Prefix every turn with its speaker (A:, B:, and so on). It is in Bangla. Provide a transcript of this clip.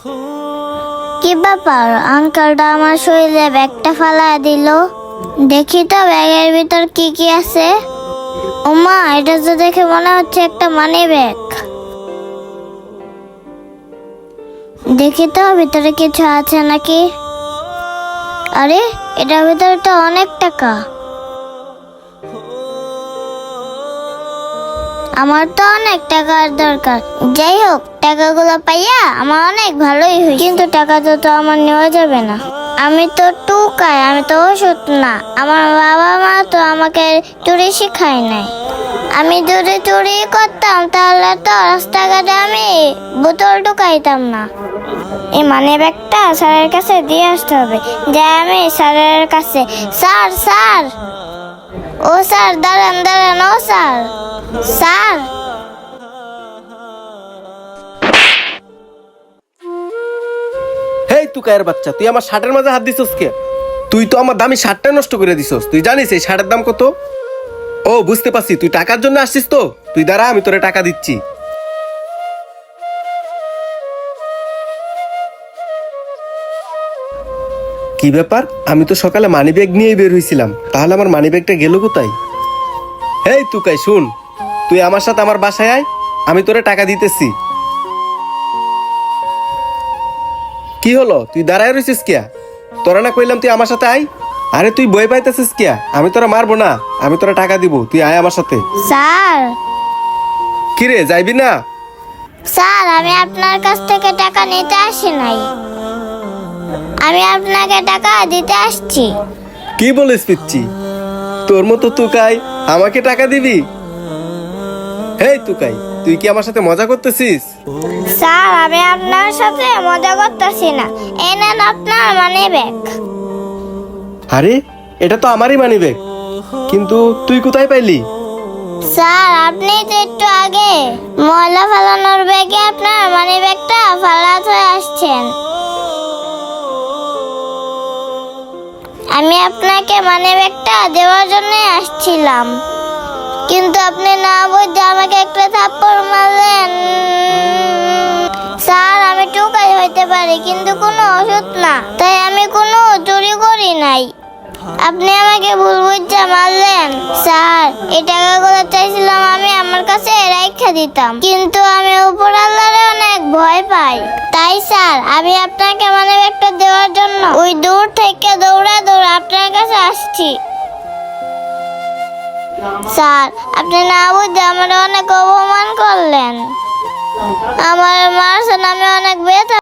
A: কি ব্যাপার? আঙ্কেলটা আমার শরীরে ব্যাগটা ফালা দিল। দেখি তো ব্যাগের ভিতর কি কি আছে। ওমা, এটা তো দেখে মনে হচ্ছে একটা মানি ব্যাগ দেখি তো, ভিতরে কিছু আছে নাকি? আরে, এটার ভিতরে তো অনেক টাকা। আমার তো অনেক টাকার দরকার। যাই হোক, টাকাগুলো পাইয়া আমার অনেক ভালোই হয়েছে। কিন্তু টাকা তো তো আমার নেওয়া যাবে না। আমি তো টুকাই, আমি তো ওষুধ না। আমার বাবা মা তো আমাকে চুরি শিখায় নাই। আমি যদি চুরি করতাম, তাহলে তো রাস্তাঘাটে আমি বোতল টুকাইতাম না। এই মানে ব্যাগটা স্যারের কাছে দিয়ে আসতে হবে। যে আমি স্যারের কাছে। Sir sir! ও স্যার, দাঁড়ান দাঁড়ান, ও স্যার। স্যার।
B: হেই, তুই কায়ের বাচ্চা, তুই আমার শার্টের মাঝে হাত দিছস কে? তুই তো আমার দামি শার্টটা নষ্ট করে দিছস। তুই জানিস এই শার্টের দাম কত? ও, বুঝতে পারছি, তুই টাকার জন্য আসছিস তো? তুই দাঁড়া, আমি তোরে টাকা দিচ্ছি। কি ব্যাপার? আমি তো সকালে মানি ব্যাগ নিয়েই বের হয়েছিলাম তাহলে আমার মানি ব্যাগটা গেল কোথায়? হেই তুকাই শুন। তুই আমার সাথে আমার বাসায় আয় আমি তোরে টাকা দিতেছি। কি হলো? তুই দাঁড়ায় রয়েছিস কিয়া? তোরা না কইলাম তুই আমার সাথে আয়? আরে তুই বই পাইতেছিস কিয়া? আমি তোরা মারবো না আমি তোরা টাকা দিব তুই আয় আমার সাথে।
A: স্যার।
B: কিরে যাইবি না?
A: স্যার আমি আপনার কাছ থেকে টাকা নিতে আসি নাই। আমি আপনাকে টাকা দিতে আসছি।
B: কি বলিস পিচ্ছি? তোর মতো তুকাই আমাকে টাকা দিবি? হেই তুকাই তুই কি আমার সাথে মজা করতেছিস?
A: স্যার আমি আপনার সাথে মজা করতেছি না। এই নেন আপনার মানি ব্যাগ
B: আরে এটা তো আমারই মানি ব্যাগ কিন্তু তুই কোথায় পাইলি?
A: স্যার আপনি তো একটু আগে ময়লা ফেলানোর ব্যাগে আপনার মানি ব্যাগটা ফালাত হয়ে আসছেন। আপনাকে মানি ব্যাগটা দেওয়ার জন্য আসছিলাম। কিন্তু আপনি না বুঝে আমাকে একটা থাপ্পড় মারলেন। স্যার, আমি টুকাই হইতে পারি, কিন্তু কোনো ওষুধ না। তাই আমি কোনো চুরি করি নাই। আপনি আমাকে ভুল বুঝে মারলেন। স্যার, এই টাকাগুলো চাইছিলাম আমি আমার কাছে রাইখা দিতাম। কিন্তু আমি উপর আল্লাহরে অনেক ভয় পাই। তাই স্যার, আমি আপনাকে মানে একটা দেওয়ার জন্য ওই দূর থেকে দৌড়া আসছি। স্যার আপনি না বুঝে আমার অনেক অপমান করলেন। আমার মার আমি অনেক ব্যথা